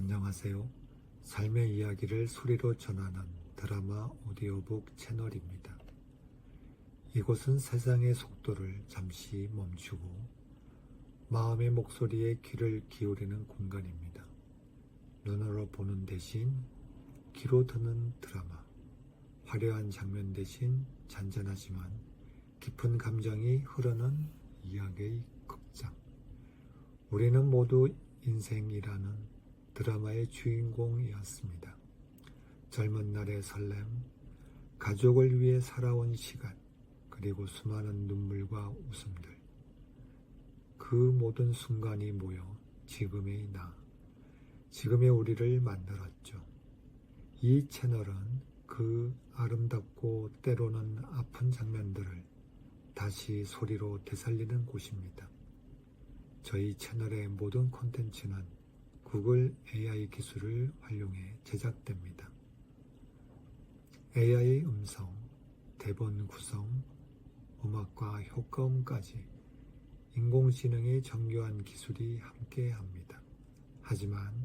안녕하세요. 삶의 이야기를 소리로 전하는 드라마 오디오북 채널입니다. 이곳은 세상의 속도를 잠시 멈추고 마음의 목소리에 귀를 기울이는 공간입니다. 눈으로 보는 대신 귀로 듣는 드라마. 화려한 장면 대신 잔잔하지만 깊은 감정이 흐르는 이야기의 극장. 우리는 모두 인생이라는 드라마의 주인공이었습니다. 젊은 날의 설렘, 가족을 위해 살아온 시간, 그리고 수많은 눈물과 웃음들. 그 모든 순간이 모여 지금의 나, 지금의 우리를 만들었죠. 이 채널은 그 아름답고 때로는 아픈 장면들을 다시 소리로 되살리는 곳입니다. 저희 채널의 모든 콘텐츠는 구글 AI 기술을 활용해 제작됩니다. AI 음성, 대본 구성, 음악과 효과음까지 인공지능의 정교한 기술이 함께 합니다. 하지만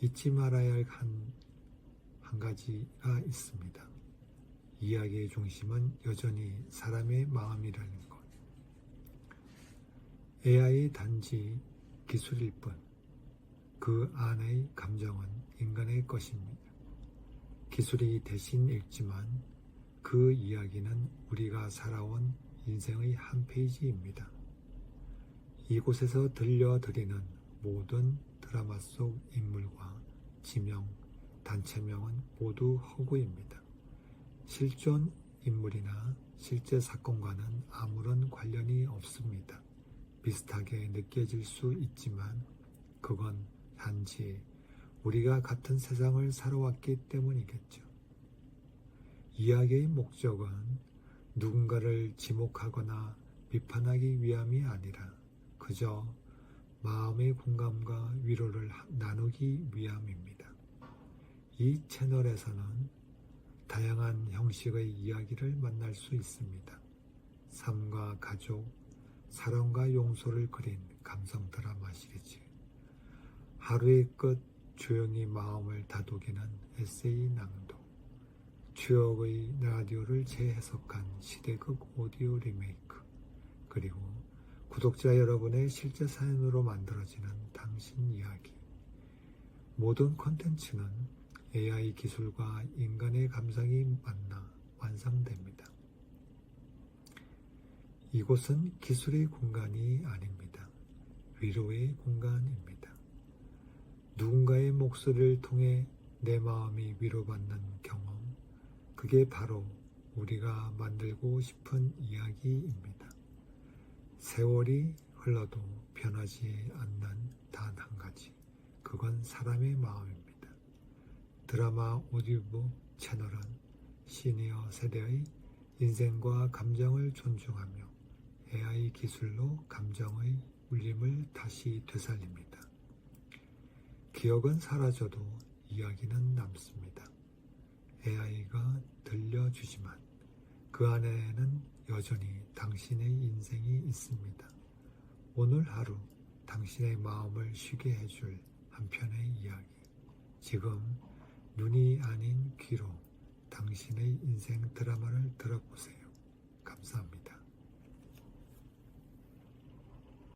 잊지 말아야 할 한, 한 가지가 있습니다. 이야기의 중심은 여전히 사람의 마음이라는 것. AI 단지 기술일 뿐, 그 안의 감정은 인간의 것입니다. 기술이 대신 읽지만 그 이야기는 우리가 살아온 인생의 한 페이지입니다. 이곳에서 들려드리는 모든 드라마 속 인물과 지명, 단체명은 모두 허구입니다. 실존 인물이나 실제 사건과는 아무런 관련이 없습니다. 비슷하게 느껴질 수 있지만 그건 단지 우리가 같은 세상을 살아왔기 때문이겠죠. 이야기의 목적은 누군가를 지목하거나 비판하기 위함이 아니라 그저 마음의 공감과 위로를 나누기 위함입니다. 이 채널에서는 다양한 형식의 이야기를 만날 수 있습니다. 삶과 가족, 사랑과 용서를 그린 감성 드라마. 하루의 끝 조용히 마음을 다독이는 에세이 낭독. 추억의 라디오를 재해석한 시대극 오디오 리메이크. 그리고 구독자 여러분의 실제 사연으로 만들어지는 당신 이야기. 모든 콘텐츠는 AI 기술과 인간의 감상이 만나 완성됩니다. 이곳은 기술의 공간이 아닙니다. 위로의 공간입니다. 누군가의 목소리를 통해 내 마음이 위로받는 경험, 그게 바로 우리가 만들고 싶은 이야기입니다. 세월이 흘러도 변하지 않는 단 한 가지, 그건 사람의 마음입니다. 드라마 오디오북 채널은 시니어 세대의 인생과 감정을 존중하며 AI 기술로 감정의 울림을 다시 되살립니다. 기억은 사라져도 이야기는 남습니다. AI가 들려주지만 그 안에는 여전히 당신의 인생이 있습니다. 오늘 하루 당신의 마음을 쉬게 해줄 한편의 이야기. 지금 눈이 아닌 귀로 당신의 인생 드라마를 들어보세요. 감사합니다.